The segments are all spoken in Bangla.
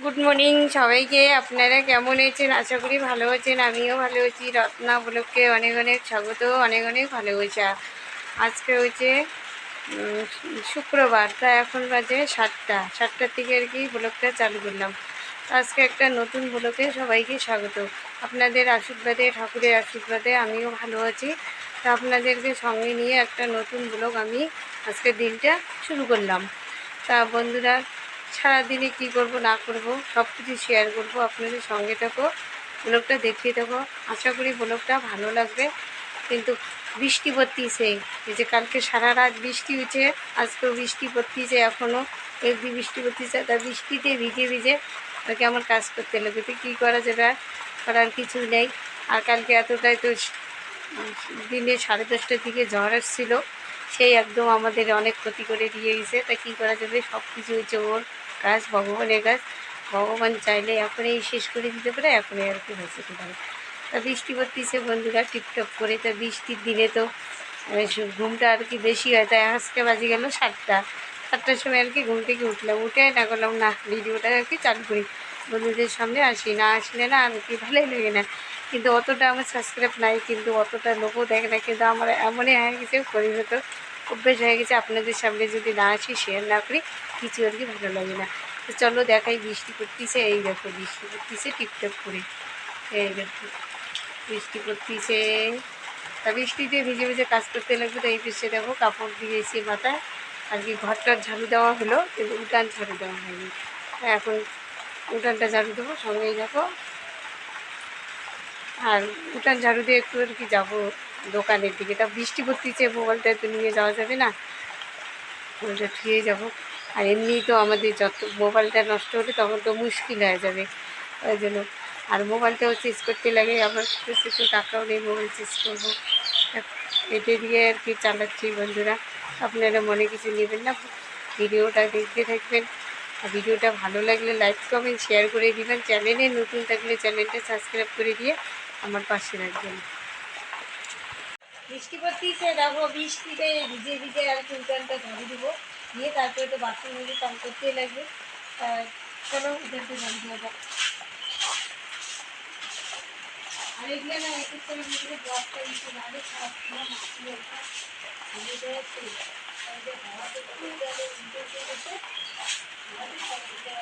গুড মর্নিং সবাইকে। আপনারা কেমন আছেন? আশা করি ভালো আছেন। আমিও ভালো আছি। রত্না ব্লককে অনেক অনেক স্বাগত। অনেক অনেক ভালোবাসা। আজকে উম, শুক্রবার। তা এখন বাজে সাতটা। সাতটার থেকে আর কি ব্লকটা চালু করলাম। আজকে একটা নতুন ব্লকে সবাইকে স্বাগত। আপনাদের আশীর্বাদে ঠাকুরের আশীর্বাদে আমিও ভালো আছি। তা আপনাদেরকে সঙ্গে নিয়ে একটা নতুন ব্লগ আমি আজকে দিনটা শুরু করলাম। তা বন্ধুরা সারাদিনে কি করব, না করব সব কিছু শেয়ার করব, আপনাদের সঙ্গে থাকো ব্লগটা দেখিয়ে থাকো আশা করি ব্লগটা ভালো লাগবে। কিন্তু বৃষ্টি পড়তিছে, এই যে কালকে সারা রাত বৃষ্টি হয়েছে আজকেও বৃষ্টি পড়তিছে এখনও একদি বৃষ্টি পড়তিছে, তা বৃষ্টিতে ভিজে ভিজে আর কি আমার কাজ করতে লাগবে। তো কী করা যাবে? করার কিছু নেই। আর কালকে এতটাই তো দিনে সাড়ে দশটার দিকে ঝড় আসছিল, সেই একদম আমাদের অনেক ক্ষতি করে দিয়ে গেছে। তা কী করা যাবে? সব কিছু হচ্ছে ওর। কাজ, ভগবানের কাজ, ভগবান চাইলে এখনই শেষ করে দিতে পারে, এখনই আর কি হয়ে যেতে পারে। তা বৃষ্টি পড়তেছে বন্ধুরা, টিপটপ করে, তো বৃষ্টির দিনে তো ঘুমটা আর কি বেশি হয়, তাই আজকে বাজে গেল সাতটা। সাতটার সময় আর কি ঘুম থেকে উঠলাম, উঠে না করলাম না, ভিডিওটা আর কি চালু করি। বন্ধুদের সামনে আসি, না আসলে না, আর কি ভালোই লাগে না। কিন্তু অতটা আমার সাবস্ক্রাইব নাই, কিন্তু অতটা লোকও দেখে না, কিন্তু আমার এমনই হয়ে গেছে পরিণত। অভ্যেস হয়ে গেছে। আপনাদের সামনে যদি না আসি শেয়ার না করি, কিছু আর কি ভালো লাগে না। তো চলো দেখাই বৃষ্টি পড়তিছে, এই দেখো বৃষ্টি পড়তিছে, টিপটপ করে। এই দেখো, বৃষ্টি পড়তিছে। তা বৃষ্টিতে ভিজে ভিজে কাজ করতে লাগবে তো এই পিছিয়ে দেখো, কাপড় দিয়েছি মাথায় আর কি ঘরটার ঝাড়ু দেওয়া হলো, কিন্তু উঠান ঝাড়ু দেওয়া হয়নি। এখন উঠানটা ঝাড়ু দেবো, সঙ্গেই দেখো আর উঠান ঝাড়ু দিয়ে একটু আর কি যাব। দোকানের দিকে। তা বৃষ্টি পড়তেছে মোবাইলটা তো নিয়ে যাওয়া যাবে না। মোবাইলটা ধুয়ে যাব। আর এমনি তো আমাদের যত মোবাইলটা নষ্ট হলে তখন তো মুশকিল হয়ে যাবে। ওই জন্য আর মোবাইলটাও চেঞ্জ করতে লাগে। আমার কাছে টাকাও নেই, মোবাইল চেঞ্জ করব। এটা দিয়ে আর কি চালাচ্ছি বন্ধুরা। আপনারা মনে কিছু নেবেন না। ভিডিওটা দেখতে থাকবেন। আর ভিডিওটা ভালো লাগলে লাইক কমেন্ট শেয়ার করে দিবেন। চ্যানেলে নতুন থাকলে চ্যানেলটা সাবস্ক্রাইব করে দিয়ে আমার পাশে রাখবেন। বৃষ্টি পড়তেছে, দেখো বৃষ্টিতে ভিজে ভিজে আর উঠানটা ঝাড়ু দিব। দিয়ে তারপরে তো বাথরুম মেজে কাম করতেই লাগবে। চলো উঠানটা ঝাড়ু দেওয়া যাক আর এগুলো না, এক এক ভিতরে বস্তা দিচ্ছে নাহলে খারাপ ভিজে যাচ্ছে তাহলে হাওয়াতে পড়ে গেলে উল্টে উল্টে গেছে তাহলে সব এটা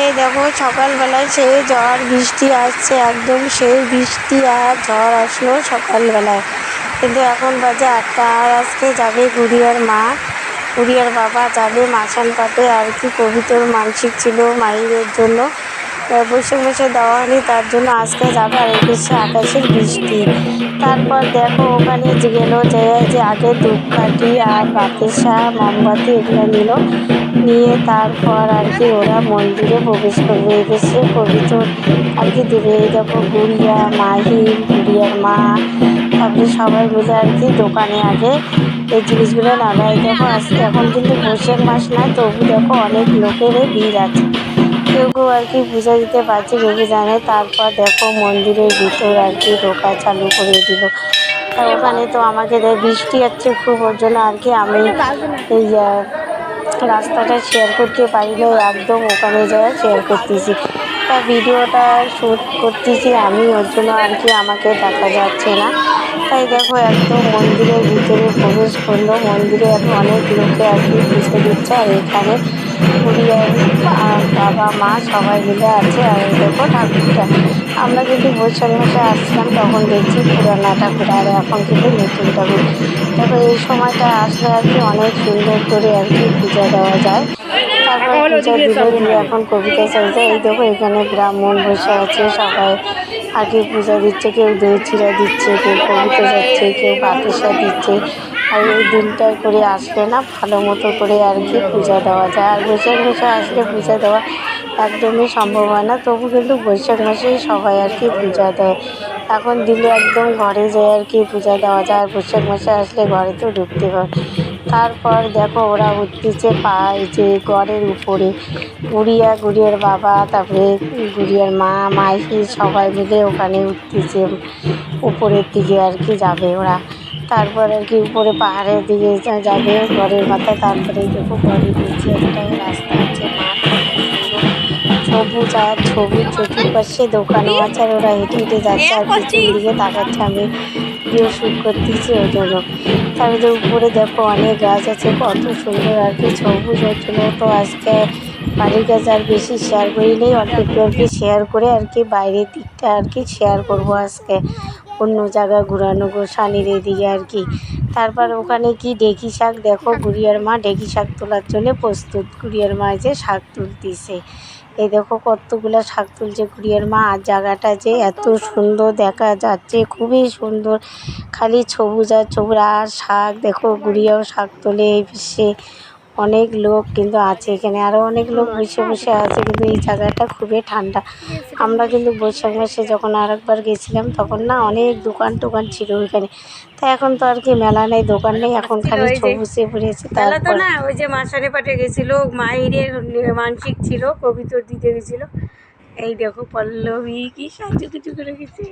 এই দেখো, সকালবেলায় সেই ঝড় বৃষ্টি আসছে, একদম সেই বৃষ্টি আর ঝড় আসলো সকালবেলায়। কিন্তু এখন বাজে আটটা আর আজকে যাবে গুড়িয়ার মা। গুড়িয়ার বাবা যাবে মাসান পাতে আর কি পবিত্র মানসিক ছিল মায়ের জন্য। বসে বসে দেওয়া হয়নি, তার জন্য আজকে যাবে আর একুশে আকাশের বৃষ্টি। তারপর দেখো ওখানে যে গেলো যে যে আগে ধূপকাঠি আর বাতিসা মোমবাতি এগুলো নিল। নিয়ে তারপর আর কি ওরা মন্দিরে প্রবেশ করবে। এসে পবিত্র আর কি দূরে দেখো গুড়িয়া মাহিম গুড়িয়ার মা, তারপরে সবাই মিলে আর কি দোকানে আগে এই জিনিসগুলো নাড়াই দেখো আজকে এখন কিন্তু বৈশাখ মাস না তবু দেখো অনেক লোকেরই ভিড় আছে। কেউ আর কি পূজা দিতে পারছে, কেউ জানে। তারপর দেখো মন্দিরের ভিতর আর কি ঢোকা চালু করে দিল। ওখানে তো আমাকে বৃষ্টি হচ্ছে খুব, ওর জন্য আর কি আমি এই রাস্তাটা শেয়ার করতে পারি না একদম ওখানে যাওয়া শেয়ার করতেছি। তা ভিডিওটা শ্যুট করতেছি আমি, ওর জন্য আর কি আমাকে দেখা যাচ্ছে না। তাই দেখো একদম মন্দিরের ভিতরে প্রবেশ করল। মন্দিরে এখন অনেক লোকে আর কি পুজো দিচ্ছে আর এখানে আর বাবা মা সবাই মিলে আছে আর এই দেখো ঠাকুরটা। আমরা কিন্তু বৈশাখ মাসে আসছিলাম তখন দেখছি পুরানা ঠাকুর আর এখন কিন্তু নতুন ঠাকুর দেখো এই সময়টা আসলে আর কি অনেক সুন্দর করে আর কি পূজা দেওয়া যায়। তারপর পূজা দিলে দিয়ে এখন কবিতা চলছে। এই দেখো এখানে ব্রাহ্মণ বসে আছে সবাই আগে পূজা দিচ্ছে কেউ দই চিরা দিচ্ছে কেউ কবিতা যাচ্ছে কেউ বাতাসা দিচ্ছে। আর এই দিনটায় করে আসলে না, ভালো মতো করে আর কি পূজা দেওয়া যায়। আর বৈশাখ মাসে আসলে পূজা দেওয়া একদমই সম্ভব হয় না, তবু কিন্তু বৈশাখ মাসেই সবাই আর কি পূজা দেয়। এখন দিলে একদম ঘরে যায় আর কি পূজা দেওয়া যায়, আর বৈশাখ মাসে আসলে ঘরে তো ঢুকতে হয়। তারপর দেখো ওরা উঠতেছে পায় যে ঘরের উপরে। গুড়িয়া, গুড়িয়ার বাবা, তারপরে গুড়িয়ার মা, মাইকি সবাই মিলে ওখানে উঠতেছে, উপরের দিকে আর কি যাবে ওরা। তারপর আর কি উপরে পাহাড়ের দিকে যাবে, ঘরের মাথায় তারপরে দেখো ঘরের নিচে একটা রাস্তা আছে সবুজ আর সবুজ চতুর্পাশে দোকানও আছে, আর ওরা হেঁটে হেঁটে যাচ্ছে, আর পিছন দিকে তাকাচ্ছে, আমি ভিডিও শ্যুট করতেছি, ওই জন্য তারপরে উপরে দেখো অনেক গাছ আছে, কত সুন্দর, আর কি সবুজ ওই জন্য তো আজকে বাড়ির কাছে আর বেশি শেয়ার করি নেই, অল্প একটু আর কি শেয়ার করে আর কি বাইরের দিকটা আর কি শেয়ার করব আজকে। অন্য জায়গা ঘুরানো গোসানির এদিকে আর কি। তারপর ওখানে কি ডেকি শাক? দেখো গুড়িয়ার মা ডেকি শাক তোলার জন্য প্রস্তুত। গুড়িয়ার মা যে শাক তুলতিছে। এই দেখো কতগুলো শাক তুলছে গুড়িয়ার মা। আর জায়গাটা যে এত সুন্দর দেখা যাচ্ছে, খুবই সুন্দর। খালি সবুজ আর সবুজ আর শাক। দেখো, গুড়িয়াও শাক তোলে এই বিশ্বে। অনেক লোক কিন্তু আছে এখানে আরও অনেক লোক বসে বসে আছে কিন্তু এই জায়গাটা খুবই ঠান্ডা। আমরা কিন্তু বৈশাখ মাসে যখন আরেকবার গেছিলাম তখন না অনেক দোকান টোকান ছিল ওইখানে। তা এখন তো আর কি মেলা নেই দোকান নেই এখন খালি সবুজে পড়েছে তাহলে তো না ওই যে মাসানে পাটে গেছিল মাহিরের মানসিক ছিল কবিতর দিতে গেছিল। এই দেখো পল্লবী কি সাজু কিছু করে গেছে।